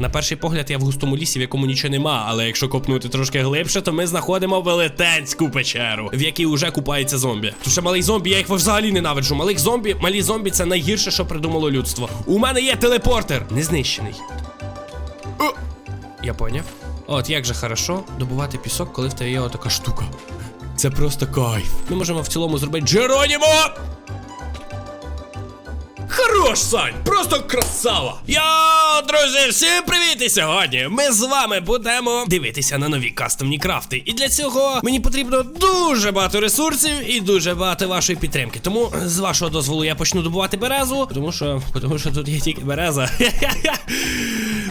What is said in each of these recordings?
На перший погляд я в густому лісі, в якому нічого нема, але якщо копнути трошки глибше, то ми знаходимо велетенську печеру, в якій уже купається зомбі. Тут ще малий зомбі, я їх взагалі ненавиджу. Малих зомбі, малі зомбі це найгірше, що придумало людство. У мене є телепортер, не знищений. О! Я поняв. От як же хорошо добувати пісок, коли в тебе є отака штука. Це просто кайф. Ми можемо в цілому зробити Джеронімо! Хорош, Сань! Просто красава! Йо, друзі, всім привіт! І сьогодні ми з вами будемо дивитися на нові кастомні крафти. І для цього мені потрібно дуже багато ресурсів і дуже багато вашої підтримки. Тому з вашого дозволу я почну добувати березу, тому що, тому що тут є тільки береза.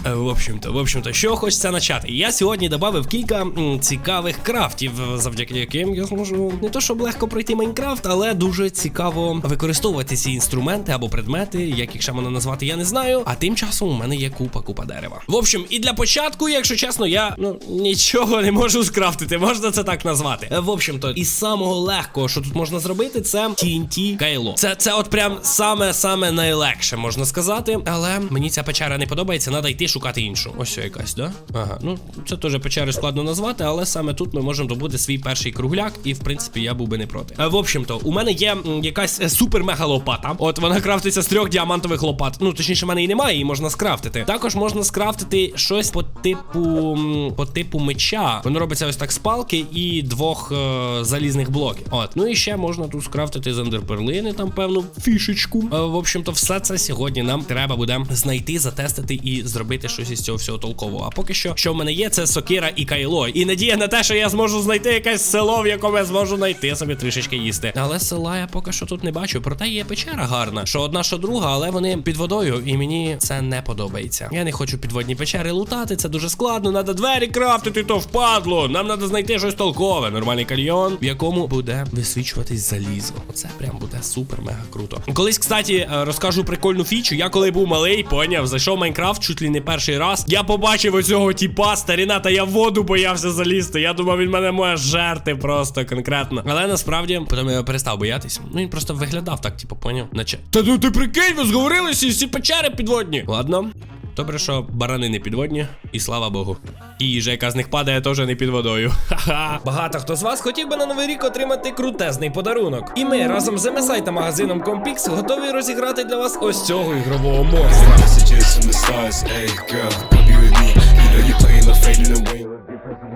В общем-то, в общем-то, що хочеться почати. Я сьогодні додав кілька цікавих крафтів, завдяки яким я зможу не то щоб легко пройти Майнкрафт, але дуже цікаво використовувати ці інструменти або предмети, як їх ще можна назвати, я не знаю. А тим часом у мене є купа купа дерева. В общем, і для початку, якщо чесно, я ну нічого не можу скрафтити, можна це так назвати. Е, В общем-то, із самого легкого, що тут можна зробити, це TNT кайло. Це це от прям саме саме найлегше, можна сказати. Але мені ця печера не подобається, треба йти шукати іншу. Ось якась, да? Ага, ну це теж печери складно назвати, але саме тут ми можемо добути свій перший кругляк, і в принципі я був би не проти. Е, В общем-то, у мене є якась е, супер-мега лопата. От вона крафтиться з трьох діамантових лопат. Ну, точніше, в мене її немає, її можна скрафтити. Також можна скрафтити щось по типу по типу меча. Воно робиться ось так з палки і двох е, залізних блоків. От, ну і ще можна тут скрафтити з ендерперлини, там певну фішечку. Е, в общем-то, все це сьогодні нам треба буде знайти, затестити і зробити щось із цього всього толкового. А поки що, що в мене є, це сокира і кайло. І надія на те, що я зможу знайти якесь село, в якому я зможу знайти собі трішечки їсти. Але села я поки що тут не бачу. Проте є печера гарна. Що одна, що друга, але вони під водою, і мені це не подобається. Я не хочу підводні печери лутати, це дуже складно. Надо двері крафтити, то впадло. Нам треба знайти щось толкове. Нормальний кальйон, в якому буде висвічуватись залізо. Оце прям буде супер мега круто. Колись, кстати, е, розкажу прикольну фічу. Я коли був малий, поняв, зайшов Майнкрафт чуть ли не перший раз. Я побачив оцього тіпа старіна, та я в воду боявся залізти. Я думав, він мене може жерти просто конкретно. Але насправді потім я перестав боятись. Ну він просто виглядав так, типу, поняв. Наче. Та ну ти прикинь, ви зговорилися і всі печери підводні. Ладно. Добре, що барани не підводні, і слава Богу. І їжа, яка з них падає, теж не під водою. Ха-ха. Багато хто з вас хотів би на новий рік отримати крутезний подарунок. І ми разом з MSI та магазином Compix готові розіграти для вас ось цього ігрового монстра.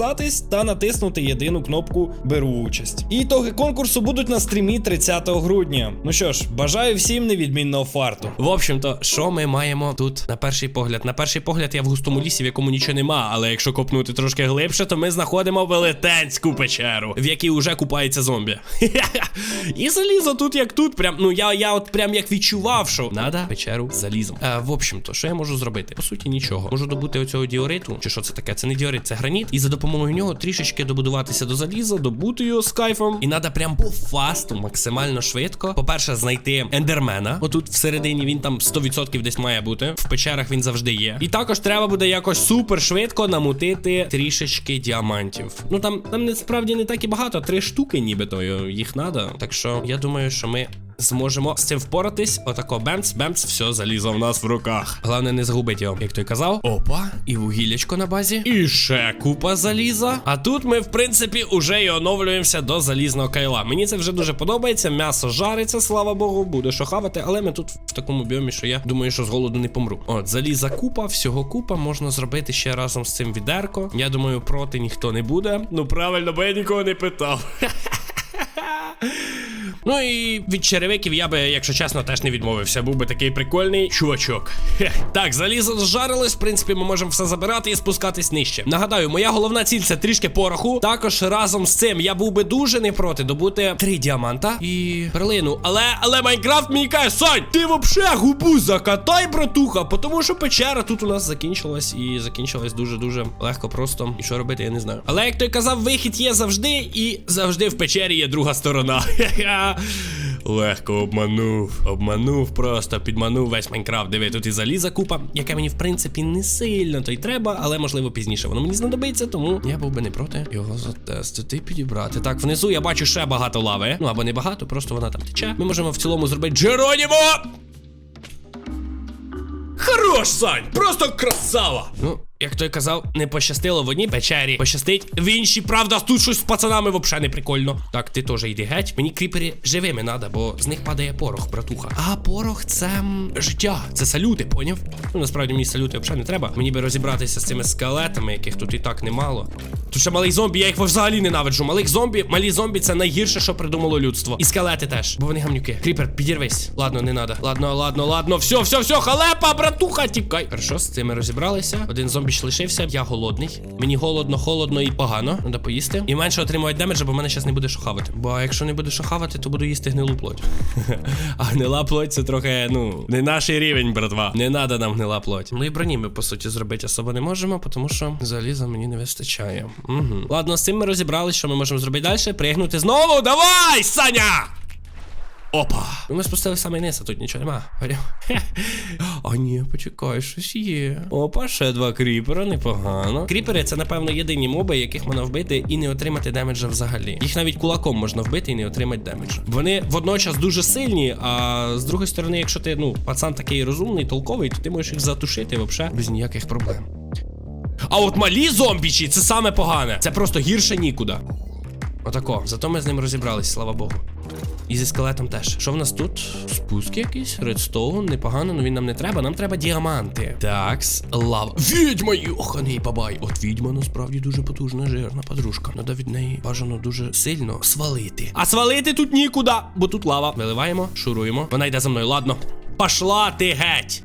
підписатись та натиснути єдину кнопку Беру участь. І ітоги конкурсу будуть на стрімі 30 грудня. Ну що ж, бажаю всім невідмінного фарту. В общем-то, що ми маємо тут на перший погляд? На перший погляд я в густому лісі, в якому нічого нема, але якщо копнути трошки глибше, то ми знаходимо велетенську печеру, в якій уже купається зомбі. І залізо тут як тут. Прям, ну я, я от прям як відчував, що надо печеру залізом. Е, в общем-то, що я можу зробити? По суті, нічого. Можу добути оцього діориту, чи що це таке? Це не діорит, це граніт. І за допомогою допомогою нього трішечки добудуватися до заліза, добути його з кайфом. І треба прям по фасту, максимально швидко. По-перше, знайти ендермена. Отут всередині він там 100% десь має бути. В печерах він завжди є. І також треба буде якось супер швидко намутити трішечки діамантів. Ну там, там насправді не так і багато, три штуки, нібито їх треба. Так що я думаю, що ми. Зможемо з цим впоратись. Отако бемц, бемц, все, залізо в нас в руках. Головне не загубити його, як той казав. Опа, і вугіллячко на базі. І ще купа заліза. А тут ми, в принципі, уже і оновлюємося до залізного кайла. Мені це вже дуже подобається. М'ясо жариться, слава Богу, буде що хавати, але ми тут в такому біомі, що я думаю, що з голоду не помру. От, заліза купа, всього купа, можна зробити ще разом з цим відерко. Я думаю, проти ніхто не буде. Ну правильно, бо я нікого не питав. Ну і від черевиків я би, якщо чесно, теж не відмовився. Був би такий прикольний чувачок. Так, залізо зжарилось. В принципі, ми можемо все забирати і спускатись нижче. Нагадаю, моя головна ціль це трішки пороху. Також разом з цим я був би дуже не проти добути три діаманта і перлину. Але але Майнкрафт мені каже, Сань, ти вообще губу закатай, братуха, тому що печера тут у нас закінчилась і закінчилась дуже-дуже легко просто. І що робити, я не знаю. Але як той казав, вихід є завжди, і завжди в печері є друга сторона. Легко обманув, обманув, просто підманув весь Майнкрафт. Диви, тут і заліза купа, яка мені в принципі не сильно то й треба, але можливо пізніше воно мені знадобиться, тому я був би не проти його затестити підібрати. Так, внизу я бачу ще багато лави. Ну або не багато, просто вона там тече. Ми можемо в цілому зробити Джеронімо! Хорош, Сань! Просто красава! Ну, як той казав, не пощастило в одній печері, пощастить в іншій, правда, тут щось з пацанами взагалі не прикольно. Так, ти теж йди геть. Мені кріпери живими надо, бо з них падає порох, братуха. А порох це життя, це салюти, поняв? Ну насправді мені салюти взагалі не треба. Мені би розібратися з цими скелетами, яких тут і так немало. Тут ще малий зомбі, я їх взагалі ненавиджу. Малих зомбі, малі зомбі це найгірше, що придумало людство. І скелети теж, бо вони гамнюки. Кріпер, підірвись. Ладно, не надо. Ладно, ладно, ладно. Все, все, все, халепа, братуха, тікай. Хорошо, з цими розібралися. Один зомбі ще лишився. Я голодний. Мені голодно, холодно і погано. Треба поїсти. І менше отримувати демеджа, бо мене зараз не буде що хавати. Бо якщо не буде що хавати, то буду їсти гнилу плоть. а гнила плоть це трохи, ну, не наш рівень, братва. Не надо нам гнила плоть. Ну і броні ми, по суті, зробити особо не можемо, тому що заліза мені не вистачає. Угу. Ладно, з цим ми розібрались, що ми можемо зробити далі. Пригнути знову. Давай, Саня! Опа! Ну, ми спустили саме низ, а тут нічого нема. А ні, почекай, щось є. Опа, ще два кріпера, непогано. Кріпери це, напевно, єдині моби, яких можна вбити і не отримати демеджа взагалі. Їх навіть кулаком можна вбити і не отримати демеджа. Вони водночас дуже сильні, а з другої сторони, якщо ти, ну, пацан такий розумний, толковий, то ти можеш їх затушити взагалі без ніяких проблем. А от малі зомбічі це саме погане. Це просто гірше нікуди. Отако. Зато ми з ним розібрались, слава Богу. І зі скелетом теж. Що в нас тут? Спуск якийсь, редстоун, непогано, але він нам не треба. Нам треба діаманти. Такс, лава. Відьма, йоханий бабай. От відьма насправді дуже потужна, жирна подружка. Надо від неї бажано дуже сильно свалити. А свалити тут нікуди, бо тут лава. Виливаємо, шуруємо. Вона йде за мною, ладно. Пошла ти геть.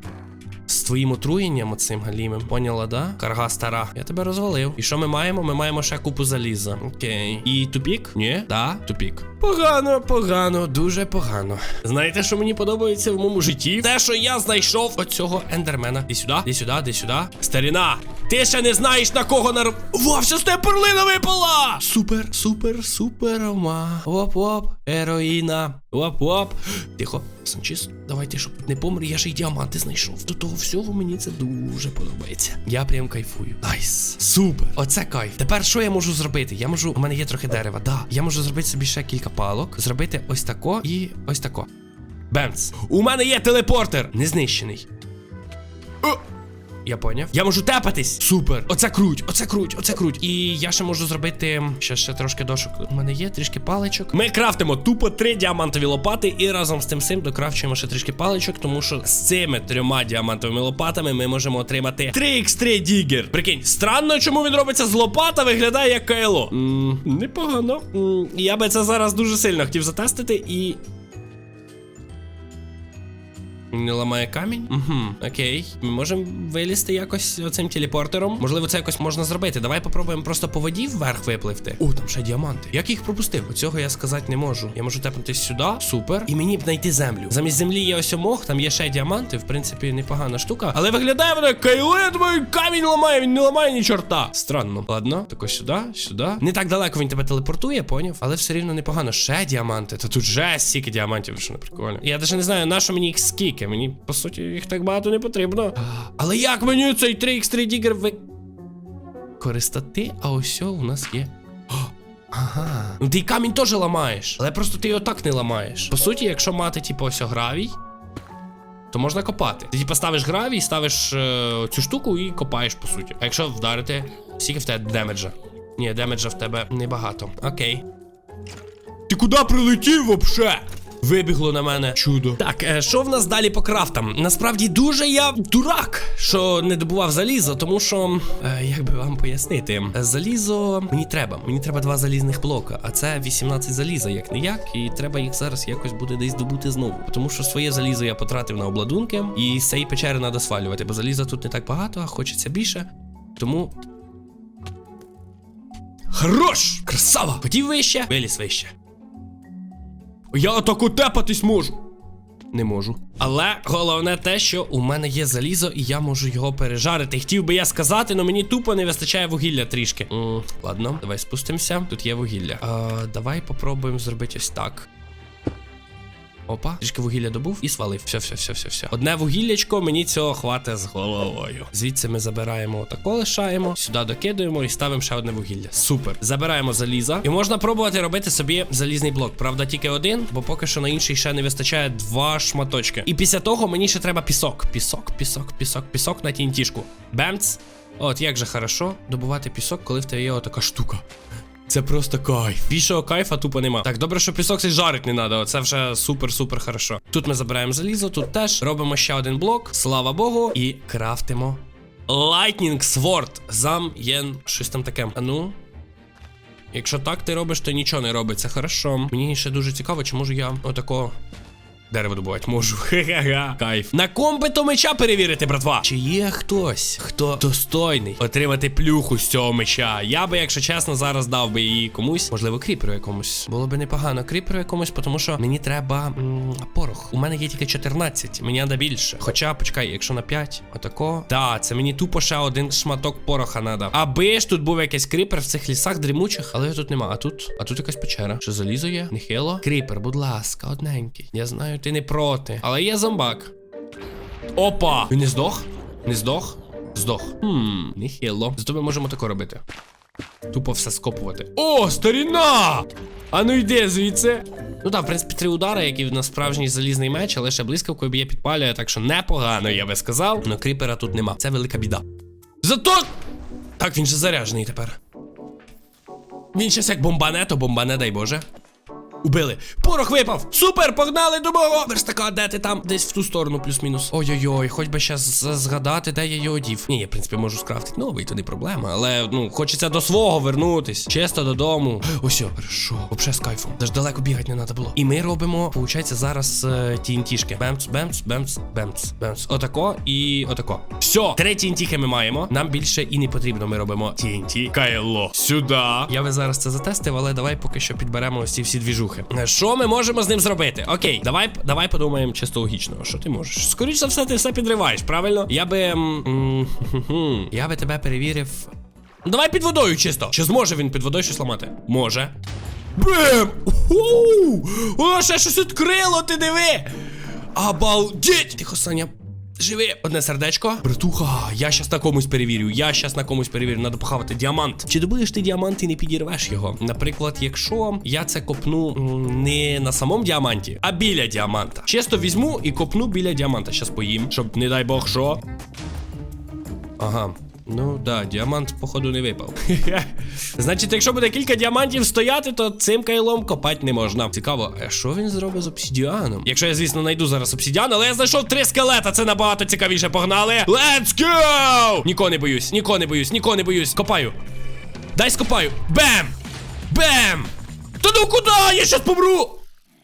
Твоїм отруєнням оцим галімим. Поняла, да? Карга стара. Я тебе розвалив. І що ми маємо? Ми маємо ще купу заліза. Окей. І тупік? Ні? Да, тупік. Погано, погано, дуже погано. Знаєте, що мені подобається в моєму житті? Те, що я знайшов оцього ендермена. Ді сюди, ді сюди, ді сюди. Старіна, ти ще не знаєш на кого нар... Во, все з тебе перлина випала! Супер, супер, супер, ома. Оп-оп, ероїна. Оп-оп. Тихо, Санчіс, давайте, щоб не помер, я ж і діаманти знайшов. До того всього мені це дуже подобається. Я прям кайфую. Найс. Супер. Оце кайф. Тепер що я можу зробити? Я можу. У мене є трохи дерева. Да. Я можу зробити собі ще кілька палок, зробити ось тако і ось тако. Бемц. У мене є телепортер. Не знищений. О! Я поняв. Я можу тепатись. Супер. Оце круть, оце круть, оце круть. І я ще можу зробити ще, ще трошки дошок. У мене є трішки паличок. Ми крафтимо тупо три діамантові лопати, і разом з тим сим докрафчуємо ще трішки паличок, тому що з цими трьома діамантовими лопатами ми можемо отримати 3x3 дігер. Прикинь, странно, чому він робиться з лопата, виглядає як кайло. Непогано. М, я би це зараз дуже сильно хотів затестити і. Не ламає камінь? Угу, окей. Ми можемо вилізти якось цим телепортером. Можливо, це якось можна зробити. Давай попробуємо просто по воді вверх випливти. О, там ще діаманти. Як їх пропустив? Оцього я сказати не можу. Я можу тепнутися сюди. Супер. І мені б знайти землю. Замість землі є ось омох, там є ще діаманти. В принципі, непогана штука. Але виглядає вона я думаю, камінь ламає, він не ламає ні чорта. Странно. Ладно, тако сюди, сюди. Не так далеко він тебе телепортує, поняв? Але все рівно непогано. Ще діаманти. Та тут же стільки діамантів, що не прикольно. Я навіть не знаю, на що мені їх скільки. Мені, по суті, їх так багато не потрібно. Але як мені цей 3x3 дігер ви. Користати, а ось у нас є. Ага. Ну ти камінь теж ламаєш, але просто ти його так не ламаєш. По суті, якщо мати, типу, ось гравій, то можна копати. Ти типу ставиш гравій, ставиш е, цю штуку і копаєш, по суті. А якщо вдарити, скільки в тебе демеджа? Ні, демеджа в тебе небагато. Окей. Ти куди прилетів вообще? Вибігло на мене чудо. Так, е, що в нас далі по крафтам? Насправді дуже я дурак, що не добував залізо, тому що, е, як би вам пояснити, залізо мені треба. Мені треба два залізних блока, а це 18 заліза, як не як, і треба їх зараз якось буде десь добути знову. Тому що своє залізо я потратив на обладунки, і з цієї печери треба свалювати, бо заліза тут не так багато, а хочеться більше. Тому. Хорош! Красава! Хотів вище, виліз вище. Я отаку тепатись можу. Не можу. Але головне те, що у мене є залізо, і я можу його пережарити. Хотів би я сказати, але мені тупо не вистачає вугілля трішки. М, ладно, давай спустимося. Тут є вугілля. А, давай попробуємо зробити ось так. Опа, трішки вугілля добув і свалив. Все, все, все, все, все. Одне вугіллячко, мені цього хватить з головою. Звідси ми забираємо отако, лишаємо, сюди докидуємо і ставимо ще одне вугілля. Супер. Забираємо заліза. І можна пробувати робити собі залізний блок. Правда, тільки один, бо поки що на інший ще не вистачає два шматочки. І після того мені ще треба пісок. Пісок, пісок, пісок, пісок на тінтішку. Бемц. От як же хорошо добувати пісок, коли в тебе є отака штука. Це просто кайф. Більшого кайфа тупо нема. Так, добре, що пісок цей жарить не треба. Це вже супер-супер хорошо. Тут ми забираємо залізо, тут теж робимо ще один блок. Слава Богу, і крафтимо. Lightning Sword. Зам єн. Щось там таке. А ну. Якщо так ти робиш, то нічого не робиться. Хорошо. Мені ще дуже цікаво, чи можу я отако. Дерево добувати можу. Хе-хе-хе. Кайф. На компету меча перевірити, братва. Чи є хтось, хто достойний отримати плюху з цього меча? Я би, якщо чесно, зараз дав би її комусь. Можливо, кріперу якомусь. Було би непогано кріперу якомусь, тому що мені треба м, порох. У мене є тільки 14, мені треба більше. Хоча, почекай, якщо на 5, отако. Да, це мені тупо ще один шматок пороха треба. Аби ж тут був якийсь кріпер в цих лісах дрімучих, але його тут нема. А тут, а тут якась печера. Що залізо є? Нехило? Кріпер, будь ласка, одненький. Я знаю, ти не проти. Але є зомбак. Опа! Він не здох? Не здох? Здох. Хм, нехило. Зато ми можемо тако робити. Тупо все скопувати. О, старіна! А ну йди звідси. Ну так, в принципі, три удари, як і на справжній залізний меч, але ще блискавкою б'є підпалює, так що непогано, я би сказав. Но кріпера тут нема. Це велика біда. Зато. Так, він же заряджений тепер. Він щас як бомбане, то бомбане, дай Боже. Убили. Порох випав! Супер! Погнали до мого! Верстака, де ти там? Десь в ту сторону, плюс-мінус. Ой-ой-ой, хоч би щас з- згадати, де я його дів. Ні, я, в принципі, можу скрафтити новий, то не проблема. Але ну, хочеться до свого вернутись. Чисто додому. Ось, хорошо. Вообще з кайфом. Даже далеко бігати не треба було. І ми робимо, виходить, зараз е, тінтішки. Бемц, бемц, бемц, бемц, бемц. Отако і отако. Все, три тінтіхи ми маємо. Нам більше і не потрібно. Ми робимо тінті. Кайло. Сюди. Я би зараз це затестив, але давай поки що підберемо ось ці всі двіжухи. Е, Що ми можемо з ним зробити? Окей, давай, давай подумаємо чисто логічно. Що ти можеш? Скоріше за все, ти все підриваєш, правильно? Я би. м, м, хм-хм, Я би тебе перевірив. Давай під водою чисто. Чи зможе він під водою щось ламати? Може. Бем! О, ще щось відкрило, ти диви! Обалдеть! Тихо, Саня. Живи, одне сердечко. Братуха, я щас на комусь перевірю. Я щас на комусь перевірю. Надо похавати діамант. Чи добудеш ти діамант і не підірвеш його? Наприклад, якщо я це копну не на самому діаманті, а біля діаманта. Чисто візьму і копну біля діаманта. Щас поїм, щоб не дай Бог що. Ага. Ну да, діамант, походу, не випав. Значить, якщо буде кілька діамантів стояти, то цим кайлом копати не можна. Цікаво, а що він зробить з обсідіаном? Якщо я, звісно, знайду зараз обсідіан, але я знайшов три скелета, це набагато цікавіше. Погнали! Let's go! Нікого не боюсь, нікого не боюсь, нікого не боюсь. Копаю. Дай скопаю. Бем! Бем! Та ну куди? Я щас помру!